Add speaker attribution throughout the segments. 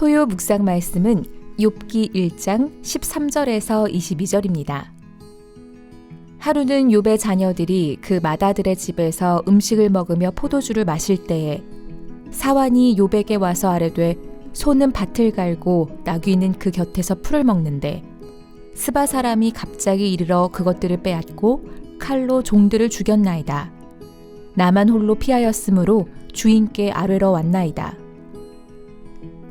Speaker 1: 토요 묵상 말씀은 욥기 1장 13절에서 22절입니다. 하루는 욥의 자녀들이 그 마다들의 집에서 음식을 먹으며 포도주를 마실 때에 사환이 욥에게 와서 아뢰되 소는 밭을 갈고 나귀는 그 곁에서 풀을 먹는데 스바 사람이 갑자기 이르러 그것들을 빼앗고 칼로 종들을 죽였나이다. 나만 홀로 피하였으므로 주인께 아뢰러 왔나이다.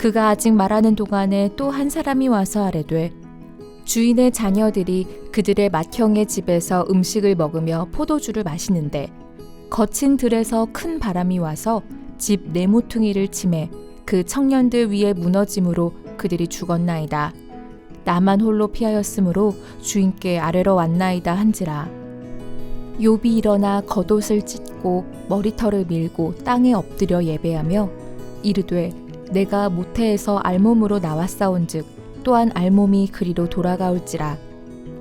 Speaker 1: 그가 아직 말하는 동안에 또 한 사람이 와서 아뢰되 주인의 자녀들이 그들의 맏형의 집에서 음식을 먹으며 포도주를 마시는데 거친 들에서 큰 바람이 와서 집 네모퉁이를 침해 그 청년들 위에 무너짐으로 그들이 죽었나이다. 나만 홀로 피하였으므로 주인께 아래로 왔나이다 한지라. 욥이 일어나 겉옷을 찢고 머리털을 밀고 땅에 엎드려 예배하며 이르되 내가 모태에서 알몸으로 나왔사온즉 또한 알몸이 그리로 돌아가올지라.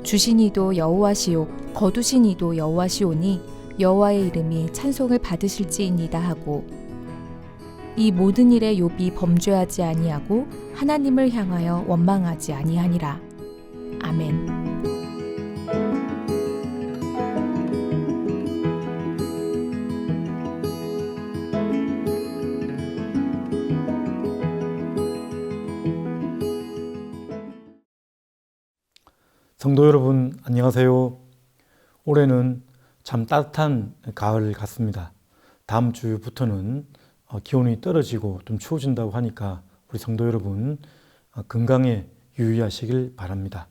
Speaker 1: 주신 이도 여호와시요 거두신 이도 여호와시오니 여호와의 이름이 찬송을 받으실지이니다 하고. 이 모든 일에 욥이 범죄하지 아니하고 하나님을 향하여 원망하지 아니하니라. 아멘.
Speaker 2: 성도 여러분, 안녕하세요. 올해는 참 따뜻한 가을 같습니다. 다음 주부터는 어, 기온이 떨어지고 좀 추워진다고 하니까 우리 성도 여러분 어, 건강에 유의하시길 바랍니다.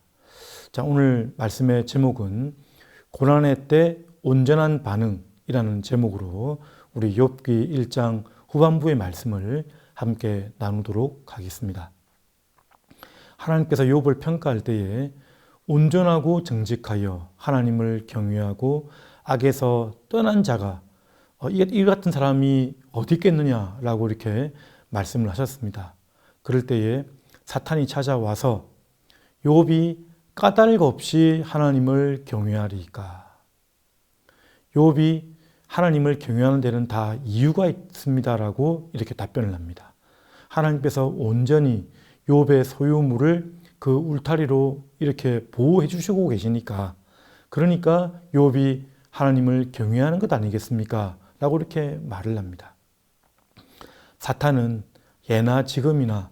Speaker 2: 자, 오늘 말씀의 제목은 고난의 때 온전한 반응이라는 제목으로 우리 욥기 1장 후반부의 말씀을 함께 나누도록 하겠습니다. 하나님께서 욥을 평가할 때에 온전하고 정직하여 하나님을 경외하고 악에서 떠난 자가 어, 이 같은 사람이 어디 있겠느냐라고 이렇게 말씀을 하셨습니다. 그럴 때에 사탄이 찾아와서 욥이 까닭 없이 하나님을 경외하리까. 욥이 하나님을 경외하는 데는 다 이유가 있습니다라고 이렇게 답변을 합니다. 하나님께서 온전히 욥의 소유물을 그 울타리로 이렇게 보호해 주시고 계시니까 그러니까 욥이 하나님을 경외하는 것 아니겠습니까? 라고 이렇게 말을 합니다. 사탄은 예나 지금이나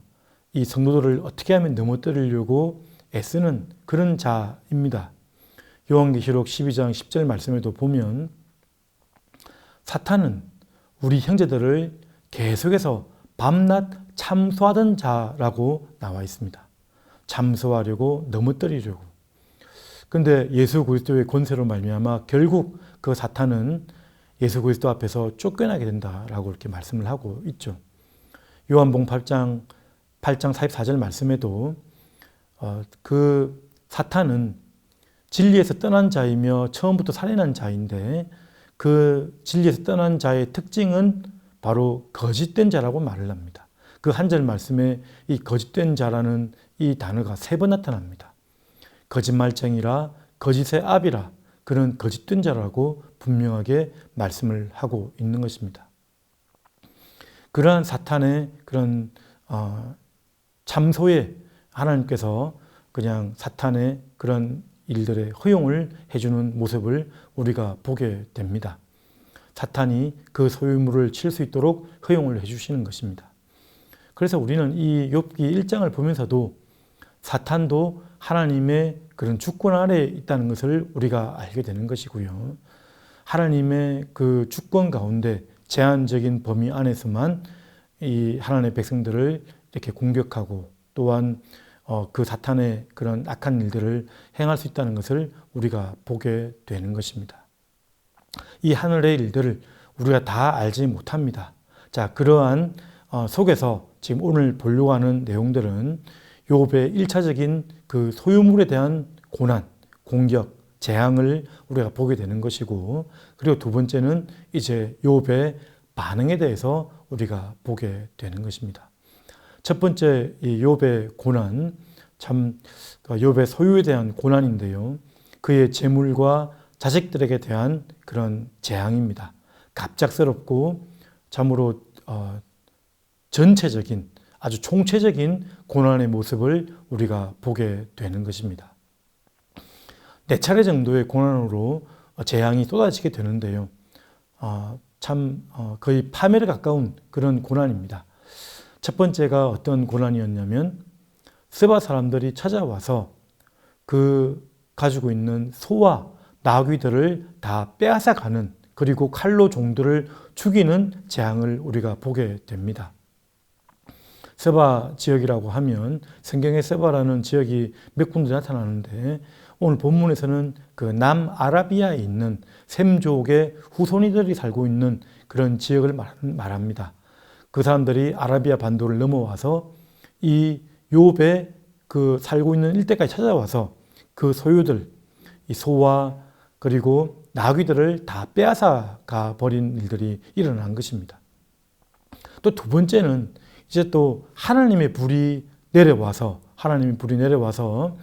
Speaker 2: 이 성도들을 어떻게 하면 넘어뜨리려고 애쓰는 그런 자입니다. 요한계시록 12장 10절 말씀에도 보면 사탄은 우리 형제들을 계속해서 밤낮 참소하던 자라고 나와 있습니다. 잠소하려고 넘어뜨리려고. 근데 예수 그리스도의 권세로 말미암아 결국 그 사탄은 예수 그리스도 앞에서 쫓겨나게 된다라고 이렇게 말씀을 하고 있죠. 요한복음 8장 8장 44절 말씀에도 어, 그 사탄은 진리에서 떠난 자이며 처음부터 살인한 자인데 그 진리에서 떠난 자의 특징은 바로 거짓된 자라고 말을 합니다. 그 한 절 말씀에 이 거짓된 자라는 이 단어가 세 번 나타납니다. 거짓말쟁이라 거짓의 압이라 그런 거짓된 자라고 분명하게 말씀을 하고 있는 것입니다. 그러한 사탄의 그런 어, 참소에 하나님께서 그냥 사탄의 그런 일들의 허용을 해주는 모습을 우리가 보게 됩니다. 사탄이 그 소유물을 칠 수 있도록 허용을 해주시는 것입니다. 그래서 우리는 이 욥기 1장을 보면서도 사탄도 하나님의 그런 주권 아래에 있다는 것을 우리가 알게 되는 것이고요. 하나님의 그 주권 가운데 제한적인 범위 안에서만 이 하나님의 백성들을 이렇게 공격하고 또한 어, 그 사탄의 그런 악한 일들을 행할 수 있다는 것을 우리가 보게 되는 것입니다. 이 하늘의 일들을 우리가 다 알지 못합니다. 자, 그러한 어, 속에서 지금 오늘 보려고 하는 내용들은 욥의 1차적인 그 소유물에 대한 고난, 공격, 재앙을 우리가 보게 되는 것이고 그리고 두 번째는 이제 욥의 반응에 대해서 우리가 보게 되는 것입니다. 첫 번째 이 욥의 고난 참 욥의 소유에 대한 고난인데요. 그의 재물과 자식들에게 대한 그런 재앙입니다. 갑작스럽고 참으로 어, 전체적인 아주 총체적인 고난의 모습을 우리가 보게 되는 것입니다. 네 차례 정도의 고난으로 재앙이 쏟아지게 되는데요. 어, 참 어, 거의 파멸에 가까운 그런 고난입니다. 첫 번째가 어떤 고난이었냐면 스바 사람들이 찾아와서 그 가지고 있는 소와 나귀들을 다 빼앗아 가는 그리고 칼로 종들을 죽이는 재앙을 우리가 보게 됩니다. 세바 지역이라고 하면 성경에 세바라는 지역이 몇 군데 나타나는데 오늘 본문에서는 그 남아라비아에 있는 셈족의 후손이들이 살고 있는 그런 지역을 말합니다. 그 사람들이 아라비아 반도를 넘어와서 이 욥의 그 살고 있는 일대까지 찾아와서 그 소유들, 이 소와 그리고 나귀들을 다 빼앗아 가 버린 일들이 일어난 것입니다. 또 두 번째는 이제 또 하나님의 불이 내려와서 하나님의 불이 내려와서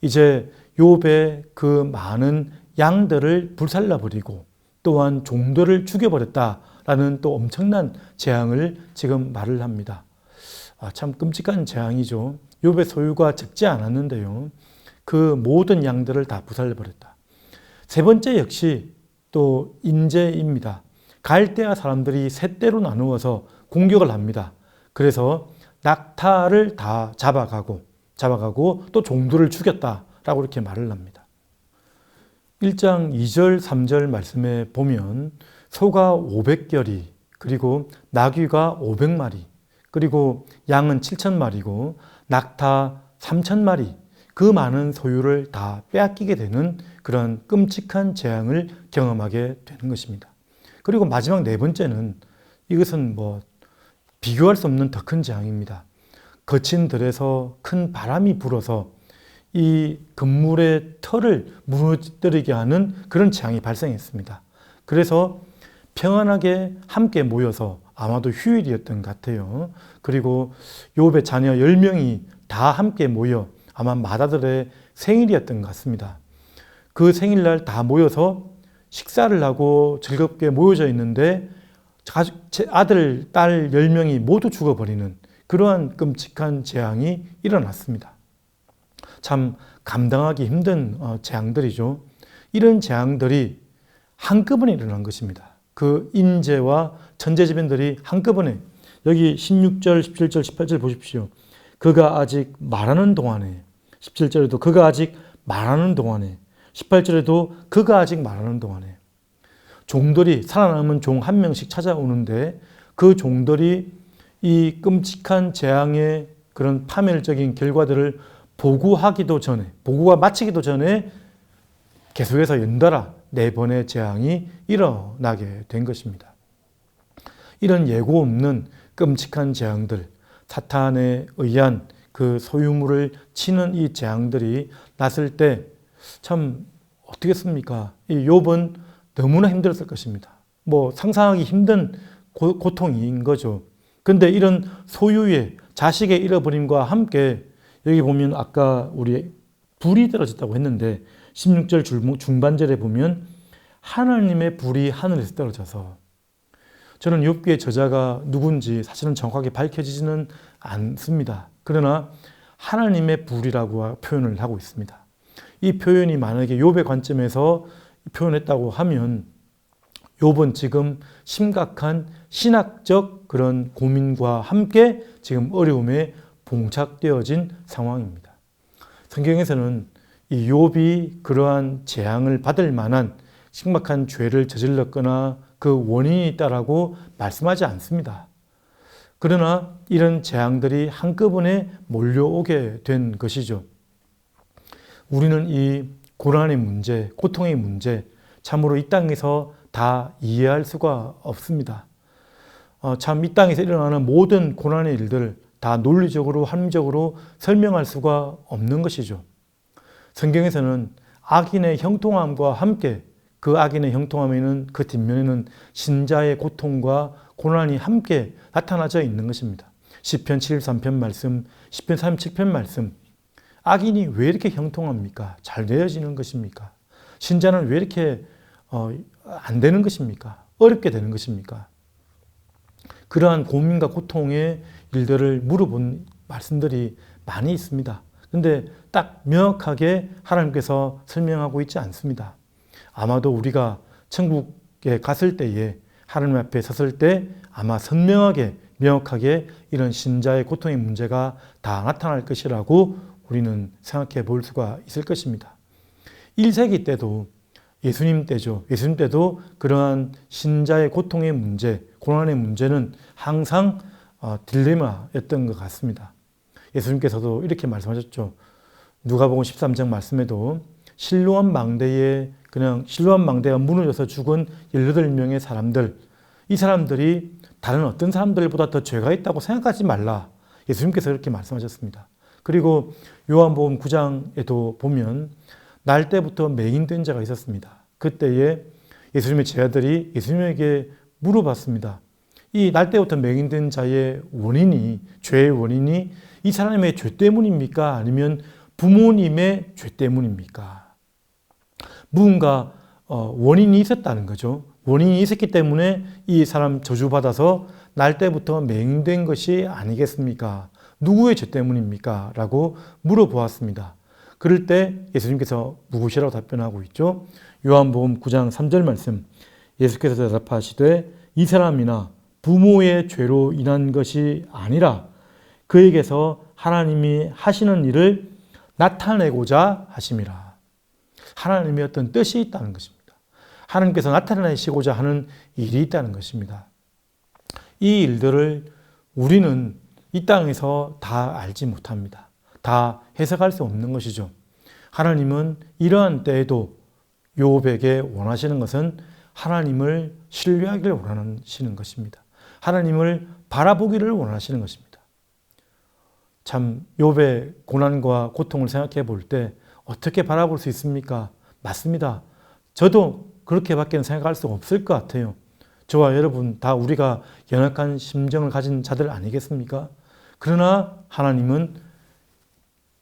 Speaker 2: 이제 욥의 그 많은 양들을 불살라 버리고 또한 종들을 죽여 버렸다라는 또 엄청난 재앙을 지금 말을 합니다. 아, 참 끔찍한 재앙이죠. 욥의 소유가 적지 않았는데요. 그 모든 양들을 다 부살려 버렸다. 세 번째 역시 또 인재입니다. 갈대아 사람들이 세 대로 나누어서 공격을 합니다. 그래서 낙타를 다 잡아가고 잡아가고 또 종들을 죽였다라고 이렇게 말을 합니다. 1장 2절 3절 말씀에 보면 소가 500결이 그리고 나귀가 500마리 그리고 양은 7천마리고 낙타 3천마리 그 많은 소유를 다 빼앗기게 되는 그런 끔찍한 재앙을 경험하게 되는 것입니다. 그리고 마지막 네 번째는 이것은 뭐 비교할 수 없는 더 큰 재앙입니다. 거친 들에서 큰 바람이 불어서 이 건물의 털을 무너뜨리게 하는 그런 재앙이 발생했습니다. 그래서 평안하게 함께 모여서 아마도 휴일이었던 것 같아요. 그리고 욥의 자녀 10명이 다 함께 모여 아마 마다들의 생일이었던 것 같습니다. 그 생일날 다 모여서 식사를 하고 즐겁게 모여져 있는데 아들, 딸 10명이 모두 죽어버리는 그러한 끔찍한 재앙이 일어났습니다. 참 감당하기 힘든 어, 재앙들이죠. 이런 재앙들이 한꺼번에 일어난 것입니다. 그 인재와 천재지변들이 한꺼번에 여기 16절, 17절, 18절 보십시오. 그가 아직 말하는 동안에 17절에도 그가 아직 말하는 동안에 18절에도 그가 아직 말하는 동안에 종들이 살아남은 종 한 명씩 찾아오는데 그 종들이 이 끔찍한 재앙의 그런 파멸적인 결과들을 보고하기도 전에 보고가 마치기도 전에 계속해서 연달아 네 번의 재앙이 일어나게 된 것입니다. 이런 예고 없는 끔찍한 재앙들, 사탄에 의한 그 소유물을 치는 이 재앙들이 났을 때 참 어떻겠습니까? 이 욥은 너무나 힘들었을 것입니다. 뭐 상상하기 힘든 고, 고통인 거죠. 근데 이런 소유의 자식의 잃어버림과 함께 여기 보면 아까 우리 불이 떨어졌다고 했는데 16절 중반절에 보면 하나님의 불이 하늘에서 떨어져서 저는 욥기의 저자가 누군지 사실은 정확하게 밝혀지지는 않습니다. 그러나 하나님의 불이라고 표현을 하고 있습니다. 이 표현이 만약에 욥의 관점에서 표현했다고 하면 욥은 지금 심각한 신학적 그런 고민과 함께 지금 어려움에 봉착되어진 상황입니다. 성경에서는 이 욥이 그러한 재앙을 받을 만한 심각한 죄를 저질렀거나 그 원인이 있다라고 말씀하지 않습니다. 그러나 이런 재앙들이 한꺼번에 몰려오게 된 것이죠. 우리는 이 고난의 문제, 고통의 문제, 참으로 이 땅에서 다 이해할 수가 없습니다. 어, 참이 땅에서 일어나는 모든 고난의 일들을 다 논리적으로 합리적으로 설명할 수가 없는 것이죠. 성경에서는 악인의 형통함과 함께 그 악인의 형통함에는 그 뒷면에는 신자의 고통과 고난이 함께 나타나져 있는 것입니다. 시편 73편 말씀, 시편 37편 말씀. 악인이 왜 이렇게 형통합니까? 잘 되어지는 것입니까? 신자는 왜 이렇게 어, 안 되는 것입니까? 어렵게 되는 것입니까? 그러한 고민과 고통의 일들을 물어본 말씀들이 많이 있습니다. 근데 딱 명확하게 하나님께서 설명하고 있지 않습니다. 아마도 우리가 천국에 갔을 때에 하나님 앞에 섰을 때 아마 선명하게 명확하게 이런 신자의 고통의 문제가 다 나타날 것이라고 우리는 생각해 볼 수가 있을 것입니다. 1세기 때도 예수님 때죠. 예수님 때도 그러한 신자의 고통의 문제, 고난의 문제는 항상 어, 딜레마였던 것 같습니다. 예수님께서도 이렇게 말씀하셨죠. 누가복음 13장 말씀에도 실로암 망대에 그냥 실로암 망대가 무너져서 죽은 18명의 사람들 이 사람들이 다른 어떤 사람들보다 더 죄가 있다고 생각하지 말라. 예수님께서 이렇게 말씀하셨습니다. 그리고 요한복음 9장에도 보면 날 때부터 맹인된 자가 있었습니다. 그때에 예수님의 제자들이 예수님에게 물어봤습니다. 이 날 때부터 맹인된 자의 원인이 죄의 원인이 이 사람의 죄 때문입니까? 아니면 부모님의 죄 때문입니까? 무언가 어, 원인이 있었다는 거죠. 원인이 있었기 때문에 이 사람 저주받아서 날 때부터 맹된 것이 아니겠습니까? 누구의 죄 때문입니까? 라고 물어보았습니다. 그럴 때 예수님께서 누구시라고 답변하고 있죠. 요한복음 9장 3절 말씀. 예수께서 대답하시되 이 사람이나 부모의 죄로 인한 것이 아니라 그에게서 하나님이 하시는 일을 나타내고자 하심이라. 하나님의 어떤 뜻이 있다는 것입니다. 하나님께서 나타내시고자 하는 일이 있다는 것입니다. 이 일들을 우리는 이 땅에서 다 알지 못합니다. 다 해석할 수 없는 것이죠. 하나님은 이러한 때에도 요백에 원하시는 것은 하나님을 신뢰하기를 원하시는 것입니다. 하나님을 바라보기를 원하시는 것입니다. 참 욥의 고난과 고통을 생각해 볼 때 어떻게 바라볼 수 있습니까? 맞습니다. 저도 그렇게밖에 생각할 수 없을 것 같아요. 저와 여러분 다 우리가 연약한 심정을 가진 자들 아니겠습니까? 그러나 하나님은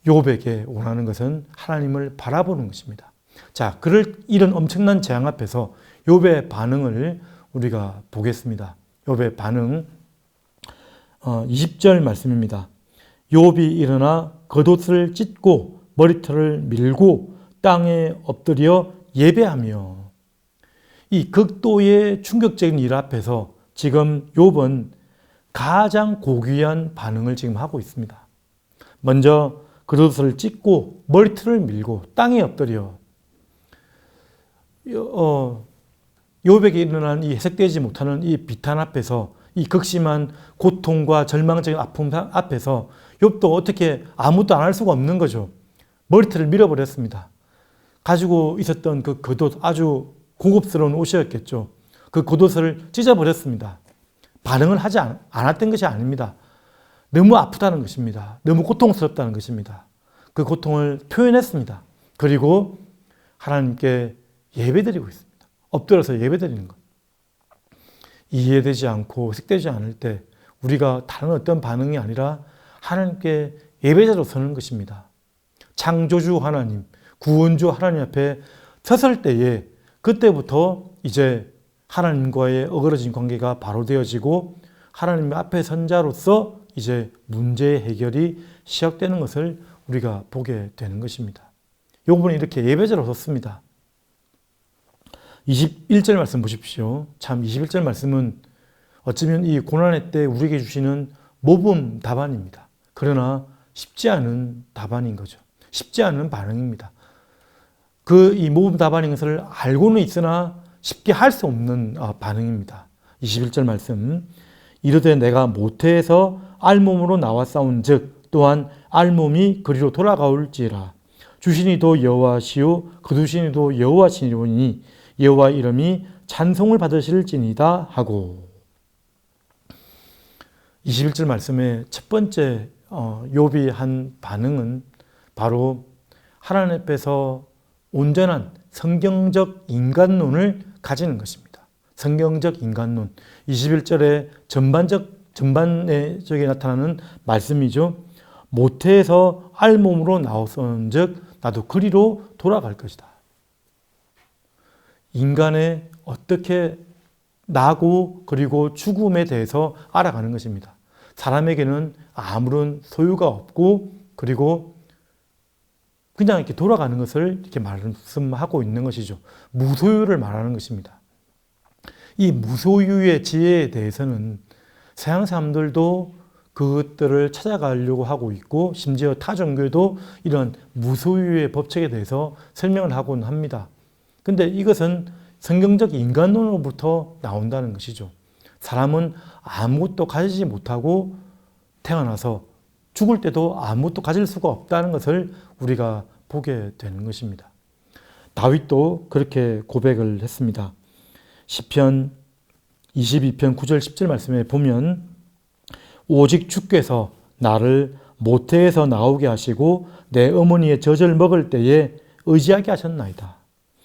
Speaker 2: 욥에게 원하는 것은 하나님을 바라보는 것입니다. 자, 그럴 이런 엄청난 재앙 앞에서 욥의 반응을 우리가 보겠습니다. 욥의 반응 어, 20절 말씀입니다. 욥이 일어나 겉옷을 찢고 머리털을 밀고 땅에 엎드려 예배하며 이 극도의 충격적인 일 앞에서 지금 욥은 가장 고귀한 반응을 지금 하고 있습니다. 먼저 겉옷을 찢고 머리털을 밀고 땅에 엎드려 어, 욥에게 일어난 이 해석되지 못하는 이 비탄 앞에서 이 극심한 고통과 절망적인 아픔 앞에서 욥도 어떻게 아무것도 안 할 수가 없는 거죠. 머리털을 밀어버렸습니다. 가지고 있었던 그 겉옷 아주 고급스러운 옷이었겠죠. 그 겉옷을 찢어버렸습니다. 반응을 하지 않, 않았던 것이 아닙니다. 너무 아프다는 것입니다. 너무 고통스럽다는 것입니다. 그 고통을 표현했습니다. 그리고 하나님께 예배드리고 있습니다. 엎드려서 예배드리는 것. 이해되지 않고 식되지 않을 때 우리가 다른 어떤 반응이 아니라 하나님께 예배자로 서는 것입니다. 창조주 하나님, 구원주 하나님 앞에 섰을 때에 그때부터 이제 하나님과의 어그러진 관계가 바로 되어지고 하나님 앞에 선자로서 이제 문제의 해결이 시작되는 것을 우리가 보게 되는 것입니다. 요번에 이렇게 예배자로 섰습니다. 21절 말씀 보십시오. 참 21절 말씀은 어쩌면 이 고난의 때 우리에게 주시는 모범 답안입니다. 그러나 쉽지 않은 답안인 거죠. 쉽지 않은 반응입니다. 그 이 모범 답안인 것을 알고는 있으나 쉽게 할 수 없는 어, 반응입니다. 21절 말씀. 이르되 내가 모태에서 알몸으로 나와 싸운 즉 또한 알몸이 그리로 돌아가올지라 주신이도 여호와시요 거두신이도 여호와시니니 여호와 이름이 찬송을 받으실지니다 하고 21절 말씀의 첫 번째 어, 욥이 한 반응은 바로 하나님 앞에서 온전한 성경적 인간론을 가지는 것입니다. 성경적 인간론. 21절에 전반적 전반적에 나타나는 말씀이죠. 모태에서 알몸으로 나왔은즉 나도 그리로 돌아갈 것이다. 인간의 어떻게 나고 그리고 죽음에 대해서 알아가는 것입니다. 사람에게는 아무런 소유가 없고 그리고 그냥 이렇게 돌아가는 것을 이렇게 말씀하고 있는 것이죠. 무소유를 말하는 것입니다. 이 무소유의 지혜에 대해서는 서양 사람들도 그것들을 찾아가려고 하고 있고 심지어 타 종교도 이런 무소유의 법칙에 대해서 설명을 하곤 합니다. 근데 이것은 성경적 인간론으로부터 나온다는 것이죠. 사람은 아무것도 가지지 못하고 태어나서 죽을 때도 아무것도 가질 수가 없다는 것을 우리가 보게 되는 것입니다. 다윗도 그렇게 고백을 했습니다. 시편 22편 9절 10절 말씀에 보면 오직 주께서 나를 모태에서 나오게 하시고 내 어머니의 젖을 먹을 때에 의지하게 하셨나이다.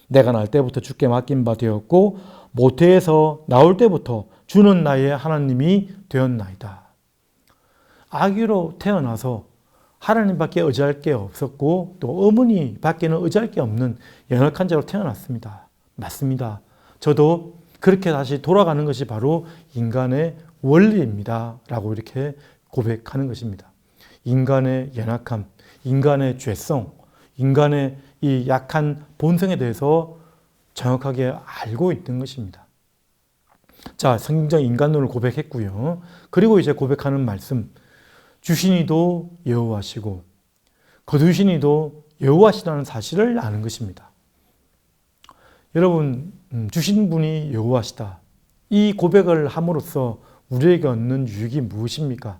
Speaker 2: 내가 날 때부터 주께 맡긴 바 되었고 모태에서 나올 때부터 주는 나의 하나님이 되었나이다. 아기로 태어나서 하나님밖에 의지할 게 없었고 또 어머니 밖에는 의지할 게 없는 연약한 자로 태어났습니다. 맞습니다. 저도 그렇게 다시 돌아가는 것이 바로 인간의 원리입니다. 라고 이렇게 고백하는 것입니다. 인간의 연약함, 인간의 죄성, 인간의 이 약한 본성에 대해서 정확하게 알고 있는 것입니다. 자, 성경 인간론을 고백했고요. 그리고 이제 고백하는 말씀, 주신이도 여호와시고 거두신이도 여호와시라는 사실을 아는 것입니다. 여러분, 음, 주신 분이 여호와시다. 이 고백을 함으로써 우리에게 얻는 유익이 무엇입니까?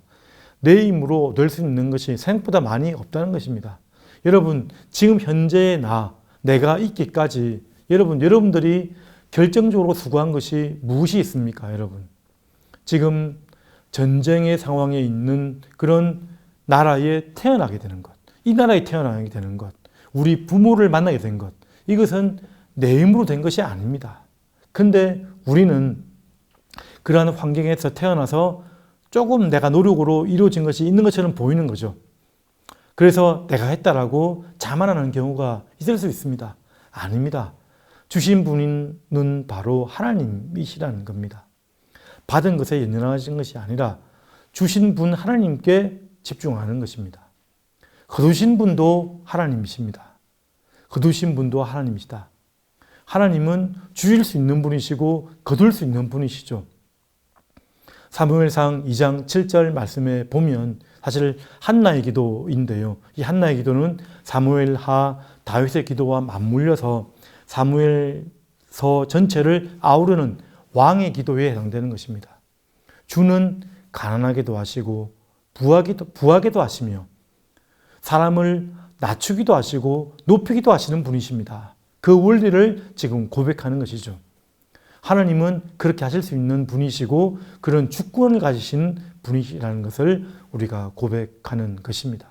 Speaker 2: 내 힘으로 얻을 수 있는 것이 생각보다 많이 없다는 것입니다. 여러분, 지금 현재의 나, 내가 있기까지 여러분, 여러분들이 결정적으로 수고한 것이 무엇이 있습니까, 여러분? 지금 전쟁의 상황에 있는 그런 나라에 태어나게 되는 것, 이 나라에 태어나게 되는 것, 우리 부모를 만나게 된 것, 이것은 내 힘으로 된 것이 아닙니다. 근데 우리는 그러한 환경에서 태어나서 조금 내가 노력으로 이루어진 것이 있는 것처럼 보이는 거죠. 그래서 내가 했다라고 자만하는 경우가 있을 수 있습니다. 아닙니다. 주신 분은 바로 하나님이시라는 겁니다. 받은 것에 연연하신 것이 아니라 주신 분 하나님께 집중하는 것입니다. 거두신 분도 하나님이십니다. 거두신 분도 하나님이시다. 하나님은 주일 수 있는 분이시고 거둘 수 있는 분이시죠. 사무엘상 2장 7절 말씀에 보면 사실 한나의 기도인데요. 이 한나의 기도는 사무엘하 다윗의 기도와 맞물려서 사무엘서 전체를 아우르는 왕의 기도에 해당되는 것입니다. 주는 가난하게도 하시고 부하기도, 부하게도 하시며 사람을 낮추기도 하시고 높이기도 하시는 분이십니다. 그 원리를 지금 고백하는 것이죠. 하나님은 그렇게 하실 수 있는 분이시고 그런 주권을 가지신 분이라는 것을 우리가 고백하는 것입니다.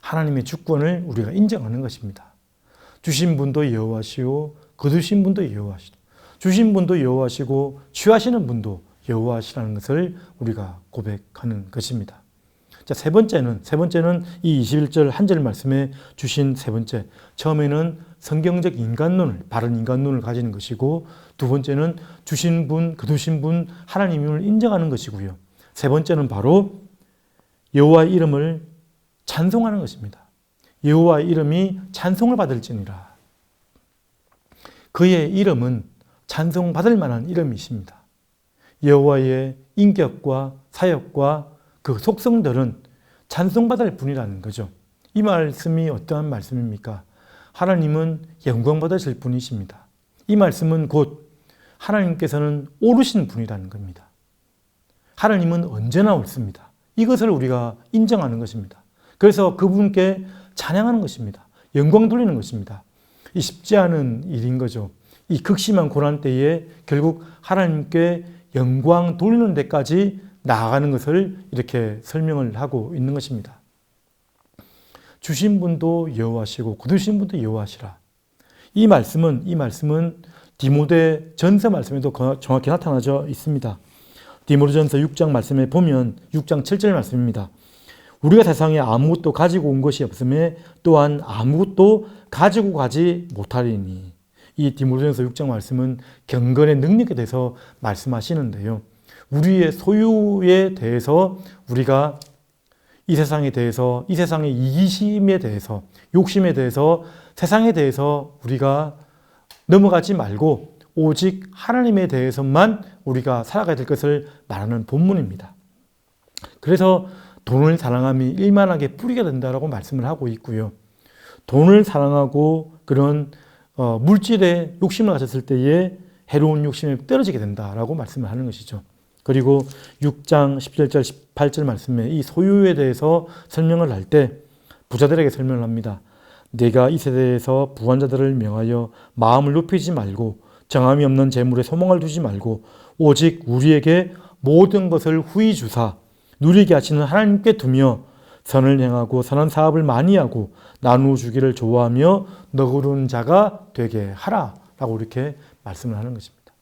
Speaker 2: 하나님의 주권을 우리가 인정하는 것입니다. 주신 분도 여호와시오 거두신 분도 여호와시오 주신 분도 여호와시고 취하시는 분도 여호와시라는 것을 우리가 고백하는 것입니다. 자, 세 번째는 세 번째는 이 21절 한 절 말씀에 주신 세 번째. 처음에는 성경적 인간론을 바른 인간론을 가지는 것이고 두 번째는 주신 분, 거두신 분 하나님을 인정하는 것이고요. 세 번째는 바로 여호와의 이름을 찬송하는 것입니다. 여호와의 이름이 찬송을 받을지니라. 그의 이름은 찬송받을 만한 이름이십니다. 여호와의 인격과 사역과 그 속성들은 찬송받을 분이라는 거죠. 이 말씀이 어떠한 말씀입니까? 하나님은 영광 받으실 분이십니다. 이 말씀은 곧 하나님께서는 오르신 분이라는 겁니다. 하나님은 언제나 옳습니다. 이것을 우리가 인정하는 것입니다. 그래서 그분께 찬양하는 것입니다. 영광 돌리는 것입니다. 이 쉽지 않은 일인 거죠. 이 극심한 고난 때에 결국 하나님께 영광 돌리는 데까지 나아가는 것을 이렇게 설명을 하고 있는 것입니다. 주신 분도 여호와시고 거두신 분도 여호와시라. 이 말씀은 이 말씀은 디모데 전서 말씀에도 거- 정확히 나타나져 있습니다. 디모데전서 6장 말씀에 보면 6장 7절 말씀입니다. 우리가 세상에 아무것도 가지고 온 것이 없음에 또한 아무것도 가지고 가지 못하리니 이 디모데전서 6장 말씀은 경건의 능력에 대해서 말씀하시는데요. 우리의 소유에 대해서 우리가 이 세상에 대해서 이 세상의 이기심에 대해서 욕심에 대해서 세상에 대해서 우리가 넘어가지 말고 오직 하나님에 대해서만 우리가 살아가야 될 것을 말하는 본문입니다. 그래서 돈을 사랑함이 일만하게 뿌리가 된다라고 말씀을 하고 있고요. 돈을 사랑하고 그런 어, 물질에 욕심을 가졌을 때에 해로운 욕심에 떨어지게 된다라고 말씀을 하는 것이죠. 그리고 6장 17절 18절 말씀에 이 소유에 대해서 설명을 할 때 부자들에게 설명을 합니다. 내가 이 세대에서 부한 자들을 명하여 마음을 높이지 말고 정함이 없는 재물에 소망을 두지 말고 오직 우리에게 모든 것을 후히 주사 누리게 하시는 하나님께 두며 선을 행하고 선한 사업을 많이 하고 나누어 주기를 좋아하며 너그러운 자가 되게 하라 라고 이렇게 말씀을 하는 것입니다.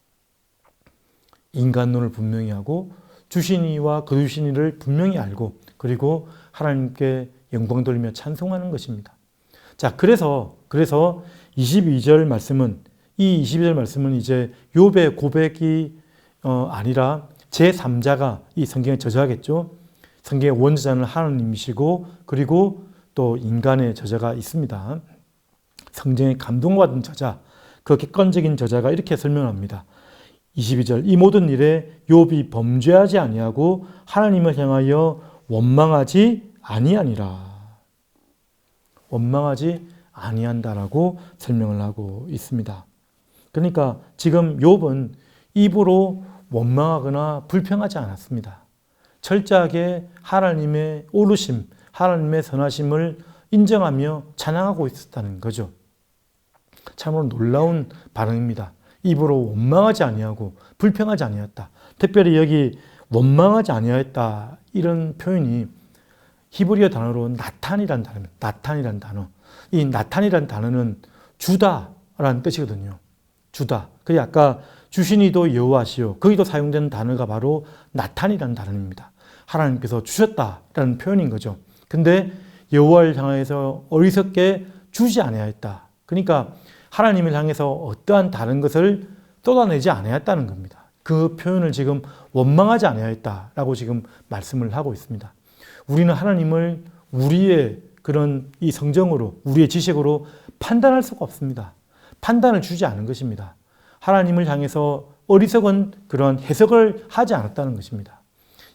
Speaker 2: 인간론을 분명히 하고 주신 이와 거두신 이를 분명히 알고 그리고 하나님께 영광 돌리며 찬송하는 것입니다. 자, 그래서 그래서 22절 말씀은 이 22절 말씀은 이제 욥의 고백이 어, 아니라 제 3자가 이 성경에 저자겠죠. 성경의 원저자는 하나님이시고 그리고 또 인간의 저자가 있습니다. 성경에 감동받은 저자, 그 객관적인 저자가 이렇게 설명합니다. 22절 이 모든 일에 욥이 범죄하지 아니하고 하나님을 향하여 원망하지 아니하니라. 원망하지 아니한다라고 설명을 하고 있습니다. 그러니까 지금 욥은 입으로 원망하거나 불평하지 않았습니다. 철저하게 하나님의 오르심, 하나님의 선하심을 인정하며 찬양하고 있었다는 거죠. 참으로 놀라운 반응입니다. 입으로 원망하지 아니하고 불평하지 아니했다. 특별히 여기 원망하지 아니하였다 이런 표현이 히브리어 단어로 나탄이란 단어입니다. 나탄이란 단어. 이 나탄이란 단어는 주다라는 뜻이거든요. 주다. 그게 아까 주신이도 여호와시요. 거기도 사용되는 단어가 바로 나탄이라는 단어입니다. 하나님께서 주셨다라는 표현인 거죠. 근데 여호와를 향해서 어리석게 주지 아니하였다. 그러니까 하나님을 향해서 어떠한 다른 것을 쏟아내지 아니하였다는 겁니다. 그 표현을 지금 원망하지 아니하였다라고 지금 말씀을 하고 있습니다. 우리는 하나님을 우리의 그런 이 성정으로 우리의 지식으로 판단할 수가 없습니다. 판단을 주지 않은 것입니다. 하나님을 향해서 어리석은 그런 해석을 하지 않았다는 것입니다.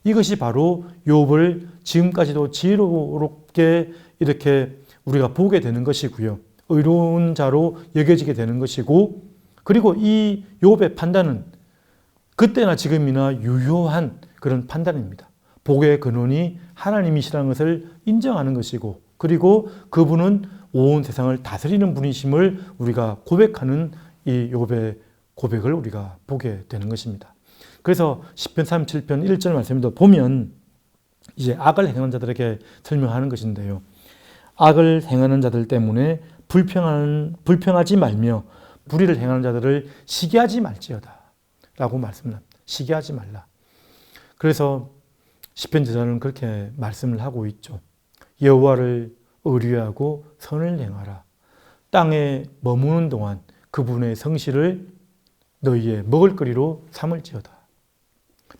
Speaker 2: 이것이 바로 욥을 지금까지도 지혜롭게 이렇게 우리가 보게 되는 것이고요. 의로운 자로 여겨지게 되는 것이고 그리고 이 욥의 판단은 그때나 지금이나 유효한 그런 판단입니다. 복의 근원이 하나님이시라는 것을 인정하는 것이고 그리고 그분은 온 세상을 다스리는 분이심을 우리가 고백하는 이 욥의 고백을 우리가 보게 되는 것입니다. 그래서 10편 37편 1절 말씀에도 보면 이제 악을 행하는 자들에게 설명하는 것인데요. 악을 행하는 자들 때문에 불평하는, 불평하지 말며 불의를 행하는 자들을 시기하지 말지어다. 라고 말씀을 합니다. 시기하지 말라. 그래서 시편 저자는 그렇게 말씀을 하고 있죠. 여호와를 의뢰하고 선을 행하라. 땅에 머무는 동안 그분의 성실을 너희의 먹을거리로 삼을지어다.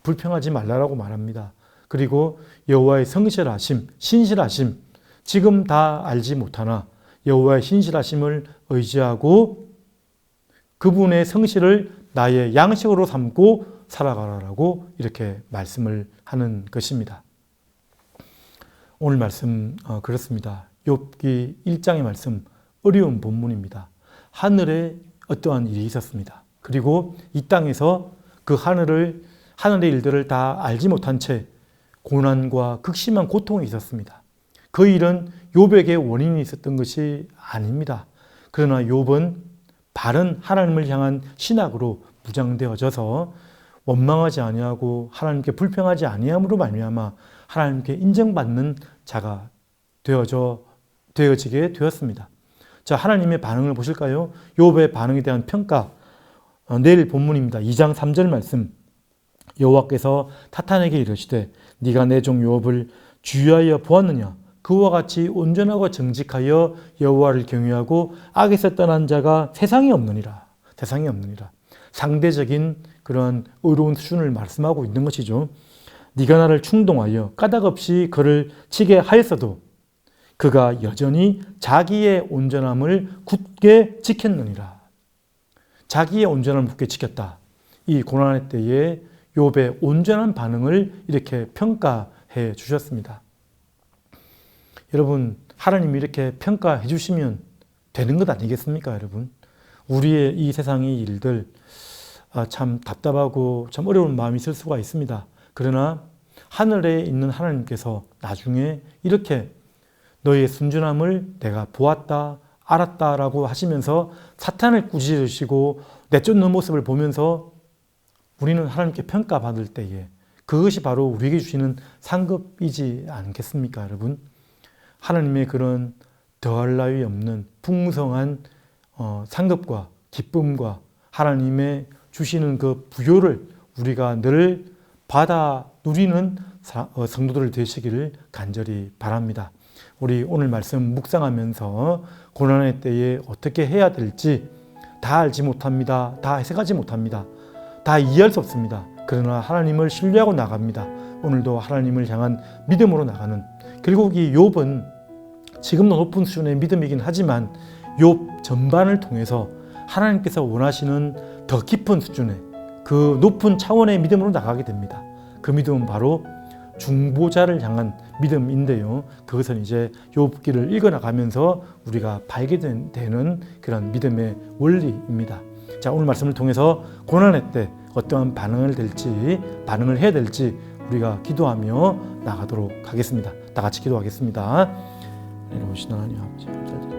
Speaker 2: 불평하지 말라라고 말합니다. 그리고 여호와의 성실하심, 신실하심, 지금 다 알지 못하나 여호와의 신실하심을 의지하고 그분의 성실을 나의 양식으로 삼고 살아가라라고 이렇게 말씀을 하는 것입니다. 오늘 말씀 어, 그렇습니다. 욥기 1장의 말씀 어려운 본문입니다. 하늘에 어떠한 일이 있었습니다. 그리고 이 땅에서 그 하늘을 하늘의 일들을 다 알지 못한 채 고난과 극심한 고통이 있었습니다. 그 일은 욥에게 원인이 있었던 것이 아닙니다. 그러나 욥은 바른 하나님을 향한 신학으로 무장되어져서 원망하지 아니하고 하나님께 불평하지 아니함으로 말미암아 하나님께 인정받는 자가 되어져 되어지게 되었습니다. 자, 하나님의 반응을 보실까요? 욥의 반응에 대한 평가. 어, 내일 본문입니다. 2장 3절 말씀. 여호와께서 타탄에게 이르시되 네가 내종 욥을 주의하여 보았느냐? 그와 같이 온전하고 정직하여 여호와를 경외하고 악에서 떠난 자가 세상에 없느니라. 세상에 없느니라. 상대적인 그런 의로운 수준을 말씀하고 있는 것이죠. 네가 나를 충동하여 까닭없이 그를 치게 하였어도 그가 여전히 자기의 온전함을 굳게 지켰느니라. 자기의 온전함을 굳게 지켰다. 이 고난의 때에 욥의 온전한 반응을 이렇게 평가해 주셨습니다. 여러분, 하나님이 이렇게 평가해 주시면 되는 것 아니겠습니까, 여러분? 우리의 이 세상의 일들 아, 참 답답하고 참 어려운 마음이 있을 수가 있습니다. 그러나 하늘에 있는 하나님께서 나중에 이렇게 너의 순전함을 내가 보았다, 알았다라고 하시면서 사탄을 꾸짖으시고 내쫓는 모습을 보면서 우리는 하나님께 평가받을 때에 그것이 바로 우리에게 주시는 상급이지 않겠습니까, 여러분? 하나님의 그런 더할 나위 없는 풍성한 어, 상급과 기쁨과 하나님의 주시는 그 부요를 우리가 늘 받아 누리는 사- 어, 성도들 되시기를 간절히 바랍니다. 우리 오늘 말씀 묵상하면서 고난의 때에 어떻게 해야 될지 다 알지 못합니다. 다 해석하지 못합니다. 다 이해할 수 없습니다. 그러나 하나님을 신뢰하고 나갑니다. 오늘도 하나님을 향한 믿음으로 나가는 결국 이 욥은 지금도 높은 수준의 믿음이긴 하지만 욥 전반을 통해서 하나님께서 원하시는 더 깊은 수준의 그 높은 차원의 믿음으로 나가게 됩니다. 그 믿음은 바로 중보자를 향한 믿음인데요. 그것은 이제 욥기를 읽어 나가면서 우리가 발견되는 그런 믿음의 원리입니다. 자, 오늘 말씀을 통해서 고난의 때 어떠한 반응을 될지 반응을 해야 될지 우리가 기도하며 나가도록 하겠습니다. 다 같이 기도하겠습니다. 내려오신 하나님 아버지.